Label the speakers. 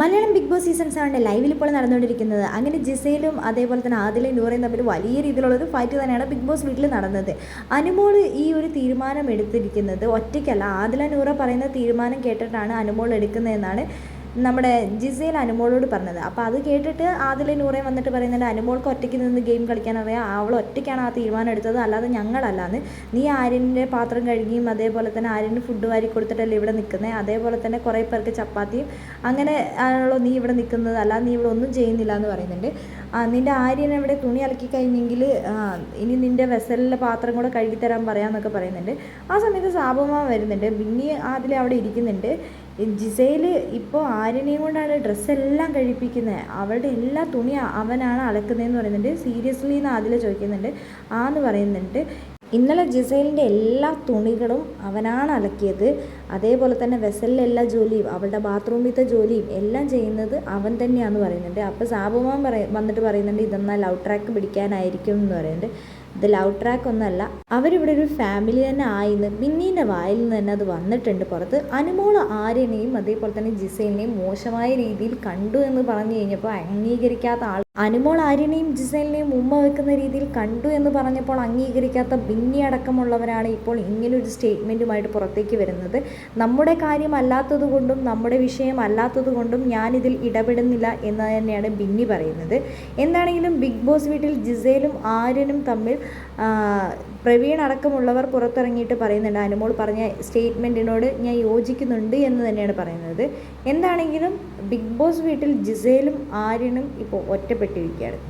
Speaker 1: Malayalam big boss season സെവന്റെ ലൈവിൽ ഇപ്പോൾ നടന്നുകൊണ്ടിരിക്കുന്നത്. അങ്ങനെ ജിസയിലും അതേപോലെ തന്നെ ആദിലയും നൂറയും തമ്മിൽ വലിയ രീതിയിലുള്ളൊരു ഫൈറ്റ് തന്നെയാണ് ബിഗ് ബോസ് വീട്ടിൽ നടന്നത്. അനുമോൾ ഈ ഒരു തീരുമാനം എടുത്തിരിക്കുന്നത് ഒറ്റയ്ക്കല്ല. ആദില നൂറ പറയുന്ന തീരുമാനം കേട്ടിട്ടാണ് അനുമോൾ എടുക്കുന്നതെന്നാണ് നമ്മുടെ ജിസേൽ അനുമോളോട് പറഞ്ഞത്. അപ്പോൾ അത് കേട്ടിട്ട് ആദിലെ നൂറേ വന്നിട്ട് പറയുന്നുണ്ട് അനുമോൾക്ക് ഒറ്റയ്ക്ക് നിന്ന് ഗെയിം കളിക്കാൻ അറിയാം. അവൾ ഒറ്റയ്ക്കാണ് ആ തീരുമാനം എടുത്തത്. അല്ലാതെ ഞങ്ങളല്ലാന്ന്. നീ ആര്യന്റെ പാത്രം കഴുകിയും അതേപോലെ തന്നെ ആര്യന് ഫുഡ് വാരി കൊടുത്തിട്ടല്ലേ ഇവിടെ നിൽക്കുന്നത് അതേപോലെ തന്നെ കുറേ പേർക്ക് ചപ്പാത്തിയും അങ്ങനെ ആണല്ലോ നീ ഇവിടെ നിൽക്കുന്നത്. അല്ലാതെ നീ ഇവിടെ ഒന്നും ചെയ്യുന്നില്ല എന്ന് പറയുന്നുണ്ട്. നിന്റെ ആര്യൻ ഇവിടെ തുണി അലക്കി കഴിഞ്ഞെങ്കിൽ ഇനി നിന്റെ വെസലിലെ പാത്രം കൂടെ കഴുകിത്തരാൻ പറയാമെന്നൊക്കെ പറയുന്നുണ്ട്. ആ സമയത്ത് സാബുമാ വരുന്നുണ്ട്. ബിന്നി ആദിലെ അവിടെ ഇരിക്കുന്നുണ്ട്. ജിസയിൽ ഇപ്പോൾ ആര്യനെയും കൊണ്ടാണ് ഡ്രസ്സെല്ലാം കഴിപ്പിക്കുന്നത് അവളുടെ എല്ലാ തുണി അവനാണ് അലക്കുന്നതെന്ന് പറയുന്നുണ്ട്. സീരിയസ്ലി എന്ന് ആദില ചോദിക്കുന്നുണ്ട്. ആന്ന് പറയുന്നുണ്ട്. ഇന്നലെ ജിസൈലിന്റെ എല്ലാ തുണികളും അവനാണ് അലക്കിയത്. അതേപോലെ തന്നെ വെസലിലെ എല്ലാ ജോലിയും അവളുടെ ബാത്റൂമിലത്തെ ജോലിയും എല്ലാം ചെയ്യുന്നത് അവൻ തന്നെയാണെന്ന് പറയുന്നുണ്ട്. അപ്പോൾ സാബുമാൻ പറയ വന്നിട്ട് പറയുന്നുണ്ട് ഇതെന്നാൽ ലവ് ട്രാക്ക് പിടിക്കാനായിരിക്കും എന്ന് പറയുന്നുണ്ട്. ഇത് ലവ് ട്രാക്ക് ഒന്നല്ല. അവരിവിടെ ഒരു ഫാമിലി തന്നെ ആയിന്ന്. ബിന്നീന്റെ വായിൽ നിന്ന് തന്നെ അത് വന്നിട്ടുണ്ട് പുറത്ത്. അനുമോൾ ആര്യനെയും അതേപോലെ തന്നെ ജിസേലിനെയും മോശമായ രീതിയിൽ കണ്ടു എന്ന് പറഞ്ഞു കഴിഞ്ഞപ്പോൾ അംഗീകരിക്കാത്ത ആൾ അനുമോൾ ആര്യനെയും ജിസേലിനെയും ഉമ്മ വെക്കുന്ന രീതിയിൽ കണ്ടു എന്ന് പറഞ്ഞപ്പോൾ അംഗീകരിക്കാത്ത ബിന്നി അടക്കമുള്ളവരാണ് ഇപ്പോൾ ഇങ്ങനൊരു സ്റ്റേറ്റ്മെന്റുമായിട്ട് പുറത്തേക്ക് വരുന്നത്. നമ്മുടെ കാര്യമല്ലാത്തത് കൊണ്ടും നമ്മുടെ വിഷയം അല്ലാത്തത് കൊണ്ടും ഞാനിതിൽ ഇടപെടുന്നില്ല എന്ന് തന്നെയാണ് ബിന്നി പറയുന്നത്. എന്താണെങ്കിലും ബിഗ് ബോസ് വീട്ടിൽ ജിസേലും ആര്യനും തമ്മിൽ പ്രവീൺ അടക്കമുള്ളവർ പുറത്തിറങ്ങിയിട്ട് പറയുന്നുണ്ട്. അനുമോൾ പറഞ്ഞ സ്റ്റേറ്റ്മെന്റിനോട് ഞാൻ യോജിക്കുന്നുണ്ട് എന്ന് തന്നെയാണ് പറയുന്നത്. എന്താണെങ്കിലും ബിഗ് ബോസ് വീട്ടിൽ ജിസേലും ആര്യനും ഇപ്പോൾ ഒറ്റപ്പെട്ടിരിക്കുകയാണ്.